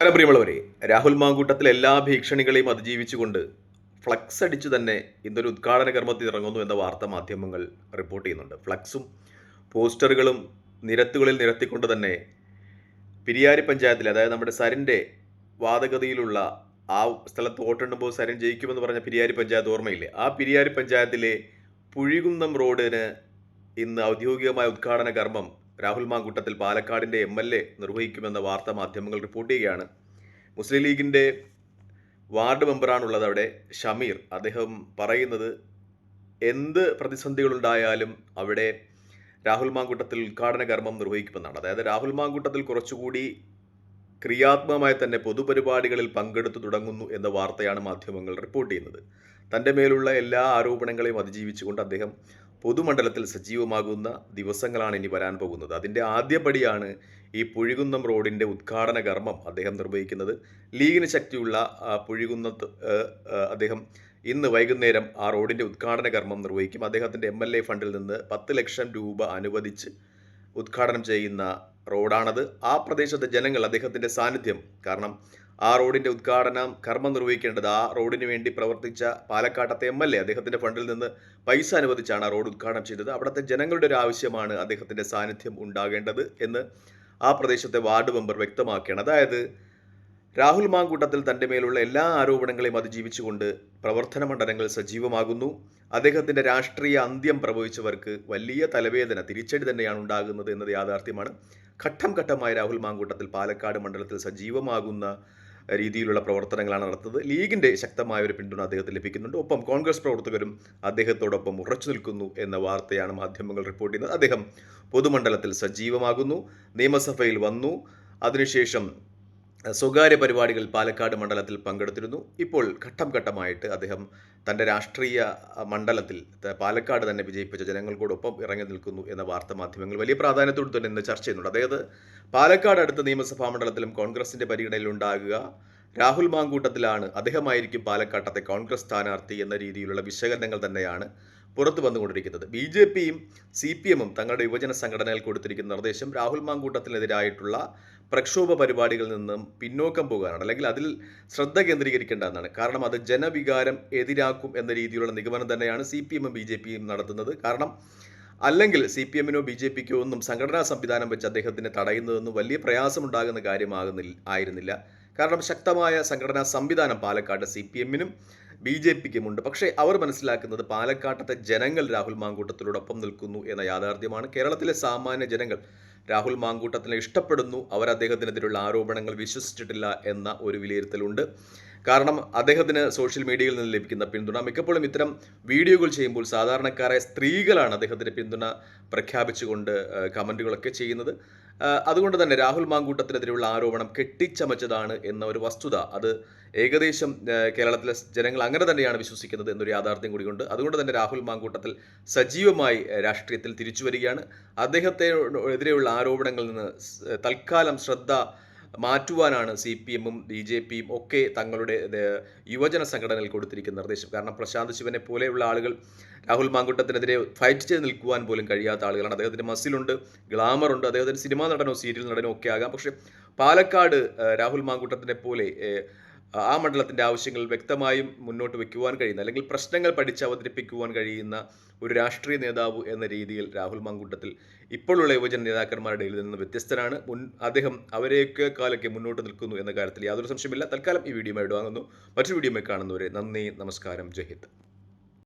നമസ്കാരം പ്രിയമുള്ളവരെ. രാഹുൽ മാങ്കൂട്ടത്തിൽ എല്ലാ ഭീഷണികളെയും അതിജീവിച്ചുകൊണ്ട് ഫ്ലക്സ് അടിച്ച് തന്നെ ഇന്നൊരു ഉദ്ഘാടന കർമ്മത്തിൽ ഇറങ്ങുന്നു എന്ന വാർത്ത മാധ്യമങ്ങൾ റിപ്പോർട്ട് ചെയ്യുന്നുണ്ട്. ഫ്ലക്സും പോസ്റ്ററുകളും നിരത്തുകളിൽ നിരത്തിക്കൊണ്ട് തന്നെ പിരിയാരി പഞ്ചായത്തിൽ അതായത് നമ്മുടെ സരിന്റെ വാദഗതിയിലുള്ള ആ സ്ഥലത്ത് വോട്ടെണ്ണുമ്പോൾ സരിൻ ജയിക്കുമെന്ന് പറഞ്ഞ പിരിയാരി പഞ്ചായത്ത് ഓർമ്മയില്ലേ? ആ പിരിയാരി പഞ്ചായത്തിലെ പുഴികുന്നം റോഡിന് ഇന്ന് ഔദ്യോഗികമായ ഉദ്ഘാടന കർമ്മം രാഹുൽ മാങ്കൂട്ടത്തിൽ പാലക്കാടിന്റെ എം എൽ എ നിർവഹിക്കുമെന്ന വാർത്ത മാധ്യമങ്ങൾ റിപ്പോർട്ട് ചെയ്യുകയാണ്. മുസ്ലിം ലീഗിന്റെ വാർഡ് മെമ്പറാണുള്ളത് അവിടെ ഷമീർ. അദ്ദേഹം പറയുന്നത് എന്ത് പ്രതിസന്ധികളുണ്ടായാലും അവിടെ രാഹുൽ മാങ്കൂട്ടത്തിൽ ഉദ്ഘാടന കർമ്മം നിർവഹിക്കുമെന്നാണ്. അതായത് രാഹുൽ മാങ്കൂട്ടത്തിൽ കുറച്ചുകൂടി ക്രിയാത്മകമായി തന്നെ പൊതുപരിപാടികളിൽ പങ്കെടുത്തു തുടങ്ങുന്നു എന്ന വാർത്തയാണ് മാധ്യമങ്ങൾ റിപ്പോർട്ട് ചെയ്യുന്നത്. തന്റെ മേലുള്ള എല്ലാ ആരോപണങ്ങളെയും അതിജീവിച്ചുകൊണ്ട് അദ്ദേഹം പൊതുമണ്ഡലത്തിൽ സജീവമാകുന്ന ദിവസങ്ങളാണ് ഇനി വരാൻ പോകുന്നത്. അതിന്റെ ആദ്യപടിയാണ് ഈ പുഴികുന്നം റോഡിന്റെ ഉദ്ഘാടന കർമ്മം അദ്ദേഹം നിർവഹിക്കുന്നത്. ലീഗിന് ശക്തിയുള്ള പുഴികുന്നത്ത് അദ്ദേഹം ഇന്ന് വൈകുന്നേരം ആ റോഡിന്റെ ഉദ്ഘാടന കർമ്മം നിർവഹിക്കും. അദ്ദേഹത്തിന്റെ എം എൽ എ ഫണ്ടിൽ നിന്ന് പത്ത് ലക്ഷം രൂപ അനുവദിച്ച് ഉദ്ഘാടനം ചെയ്യുന്ന റോഡാണത്. ആ പ്രദേശത്തെ ജനങ്ങൾ അദ്ദേഹത്തിന്റെ സാന്നിധ്യം കാരണം ആ റോഡിന്റെ ഉദ്ഘാടനം കർമ്മം നിർവഹിക്കേണ്ടത് ആ റോഡിന് വേണ്ടി പ്രവർത്തിച്ച പാലക്കാട്ടത്തെ എം എൽ എ അദ്ദേഹത്തിന്റെ ഫണ്ടിൽ നിന്ന് പൈസ അനുവദിച്ചാണ് ആ റോഡ് ഉദ്ഘാടനം ചെയ്തത്. അവിടുത്തെ ജനങ്ങളുടെ ഒരു ആവശ്യമാണ് അദ്ദേഹത്തിന്റെ സാന്നിധ്യം ഉണ്ടാകേണ്ടത് എന്ന് ആ പ്രദേശത്തെ വാർഡ് മെമ്പർ വ്യക്തമാക്കുകയാണ്. അതായത് രാഹുൽ മാങ്കൂട്ടത്തിൽ തന്റെ മേലുള്ള എല്ലാ ആരോപണങ്ങളെയും അതിജീവിച്ചുകൊണ്ട് പ്രവർത്തന മണ്ഡലങ്ങൾ സജീവമാകുന്നു. അദ്ദേഹത്തിന്റെ രാഷ്ട്രീയ അന്ത്യം പ്രഭവിച്ചവർക്ക് വലിയ തലവേദന തിരിച്ചടി തന്നെയാണ് ഉണ്ടാകുന്നത് എന്നത് യാഥാർത്ഥ്യമാണ്. ഘട്ടം ഘട്ടമായി രാഹുൽ മാങ്കൂട്ടത്തിൽ പാലക്കാട് മണ്ഡലത്തിൽ സജീവമാകുന്ന രീതിയിലുള്ള പ്രവർത്തനങ്ങളാണ് നടത്തുന്നത്. ലീഗിന്റെ ശക്തമായ ഒരു പിന്തുണ അദ്ദേഹത്തിന് ലഭിക്കുന്നുണ്ട്. ഒപ്പം കോൺഗ്രസ് പ്രവർത്തകരും അദ്ദേഹത്തോടൊപ്പം ഉറച്ചു നിൽക്കുന്നു എന്ന വാർത്തയാണ് മാധ്യമങ്ങൾ റിപ്പോർട്ട് ചെയ്യുന്നത്. അദ്ദേഹം പൊതുമണ്ഡലത്തിൽ സജീവമാകുന്നു. നിയമസഭയിൽ വന്നു. അതിനുശേഷം സ്വകാര്യ പരിപാടികൾ പാലക്കാട് മണ്ഡലത്തിൽ പങ്കെടുത്തിരുന്നു. ഇപ്പോൾ ഘട്ടം ഘട്ടമായിട്ട് അദ്ദേഹം തന്റെ രാഷ്ട്രീയ മണ്ഡലത്തിൽ പാലക്കാട് തന്നെ വിജയിപ്പിച്ച ജനങ്ങൾക്കോടൊപ്പം ഇറങ്ങി നിൽക്കുന്നു എന്ന വാർത്താ മാധ്യമങ്ങൾ വലിയ പ്രാധാന്യത്തോട് തന്നെ ഇന്ന് ചർച്ച ചെയ്യുന്നുണ്ട്. അതായത് പാലക്കാട് അടുത്ത നിയമസഭാ മണ്ഡലത്തിലും കോൺഗ്രസിന്റെ പരിഗണനയിൽ ഉണ്ടാകുക രാഹുൽ മാങ്കൂട്ടത്തിലാണ് അദ്ദേഹമായിരിക്കും പാലക്കാട്ടത്തെ കോൺഗ്രസ് സ്ഥാനാർത്ഥി എന്ന രീതിയിലുള്ള വിശകലനങ്ങൾ തന്നെയാണ് പുറത്തു വന്നുകൊണ്ടിരിക്കുന്നത്. ബി ജെ പിയും സി പി എമ്മും തങ്ങളുടെ യുവജന സംഘടനയിൽ കൊടുത്തിരിക്കുന്ന നിർദ്ദേശം രാഹുൽ മാങ്കൂട്ടത്തിനെതിരായിട്ടുള്ള പ്രക്ഷോഭ പരിപാടികളിൽ നിന്നും പിന്നോക്കം പോകാനാണ്. അല്ലെങ്കിൽ അതിൽ ശ്രദ്ധ കേന്ദ്രീകരിക്കേണ്ടതെന്നാണ്. കാരണം അത് ജനവികാരം എതിരാക്കും എന്ന രീതിയിലുള്ള നിഗമനം തന്നെയാണ് സി പി എമ്മും ബി ജെ പിയും നടത്തുന്നത്. കാരണം അല്ലെങ്കിൽ സി പി എമ്മിനോ ബി ജെ പിക്കോ ഒന്നും സംഘടനാ സംവിധാനം വെച്ച് അദ്ദേഹത്തിനെ തടയുന്നതൊന്നും വലിയ പ്രയാസമുണ്ടാകുന്ന കാര്യമാകുന്നില്ല ആയിരുന്നില്ല. കാരണം ശക്തമായ സംഘടനാ സംവിധാനം പാലക്കാട് സി പി എമ്മിനും ബി ജെ പിക്കുമുണ്ട്. പക്ഷേ അവർ മനസ്സിലാക്കുന്നത് പാലക്കാട്ടത്തെ ജനങ്ങൾ രാഹുൽ മാങ്കൂട്ടത്തിനോടൊപ്പം നിൽക്കുന്നു എന്ന യാഥാർത്ഥ്യമാണ്. കേരളത്തിലെ സാമാന്യ ജനങ്ങൾ രാഹുൽ മാങ്കൂട്ടത്തിനെ ഇഷ്ടപ്പെടുന്നു. അവർ അദ്ദേഹത്തിനെതിരെയുള്ള ആരോപണങ്ങൾ വിശ്വസിച്ചിട്ടില്ല എന്ന ഒരു വിലയിരുത്തലുണ്ട്. കാരണം അദ്ദേഹത്തിന് സോഷ്യൽ മീഡിയയിൽ നിന്ന് ലഭിക്കുന്ന പിന്തുണ മിക്കപ്പോഴും ഇത്തരം വീഡിയോകൾ ചെയ്യുമ്പോൾ സാധാരണക്കാരായ സ്ത്രീകളാണ് അദ്ദേഹത്തിന്റെ പിന്തുണ പ്രഖ്യാപിച്ചുകൊണ്ട് കമന്റുകളൊക്കെ ചെയ്യുന്നത്. അതുകൊണ്ട് തന്നെ രാഹുൽ മാങ്കൂട്ടത്തിനെതിരെയുള്ള ആരോപണം കെട്ടിച്ചമച്ചതാണ് എന്ന ഒരു വസ്തുത. അത് ഏകദേശം കേരളത്തിലെ ജനങ്ങൾ അങ്ങനെ തന്നെയാണ് വിശ്വസിക്കുന്നത് എന്നൊരു യാഥാർത്ഥ്യം കൂടിയുണ്ട്. അതുകൊണ്ട് തന്നെ രാഹുൽ മാങ്കൂട്ടത്തിൽ സജീവമായി രാഷ്ട്രീയത്തിൽ തിരിച്ചു വരികയാണ്. അദ്ദേഹത്തെ എതിരെയുള്ള ആരോപണങ്ങളിൽ നിന്ന് തൽക്കാലം ശ്രദ്ധ മാറ്റുവാനാണ് സി പി എമ്മും ബി ജെ പിയും ഒക്കെ തങ്ങളുടെ യുവജന സംഘടനയിൽ കൊടുത്തിരിക്കുന്ന നിർദ്ദേശം. കാരണം പ്രശാന്ത് ശിവനെ പോലെയുള്ള ആളുകൾ രാഹുൽ മാങ്കുട്ടത്തിനെതിരെ ഫൈറ്റ് ചെയ്ത് നിൽക്കുവാൻ പോലും കഴിയാത്ത ആളുകളാണ്. അദ്ദേഹത്തിന് മസിലുണ്ട് ഗ്ലാമർ ഉണ്ട് അദ്ദേഹത്തിന് സിനിമാ നടനോ സീരിയൽ നടനോ ഒക്കെ ആകാം. പക്ഷേ പാലക്കാട് രാഹുൽ മാങ്കുട്ടത്തിനെ പോലെ ആ മണ്ഡലത്തിന്റെ ആവശ്യങ്ങൾ വ്യക്തമായും മുന്നോട്ട് വയ്ക്കുവാൻ കഴിയുന്ന അല്ലെങ്കിൽ പ്രശ്നങ്ങൾ പഠിച്ച് അവതരിപ്പിക്കുവാൻ കഴിയുന്ന ഒരു രാഷ്ട്രീയ നേതാവ് എന്ന രീതിയിൽ രാഹുൽ മാങ്കൂട്ടത്തിൽ ഇപ്പോഴുള്ള യുവജന നേതാക്കന്മാരുടെ ഇടയിൽ നിന്ന് വ്യത്യസ്തനാണ്. മുൻ അദ്ദേഹം അവരെയൊക്കെ കാലൊക്കെ മുന്നോട്ട് നിൽക്കുന്നു എന്ന കാര്യത്തിൽ യാതൊരു സംശയമില്ല തൽക്കാലം ഈ വീഡിയോ വാങ്ങുന്നു മറ്റൊരു വീഡിയോ കാണുന്നവരെ നന്ദി നമസ്കാരം ജയ്ഹിത്ത്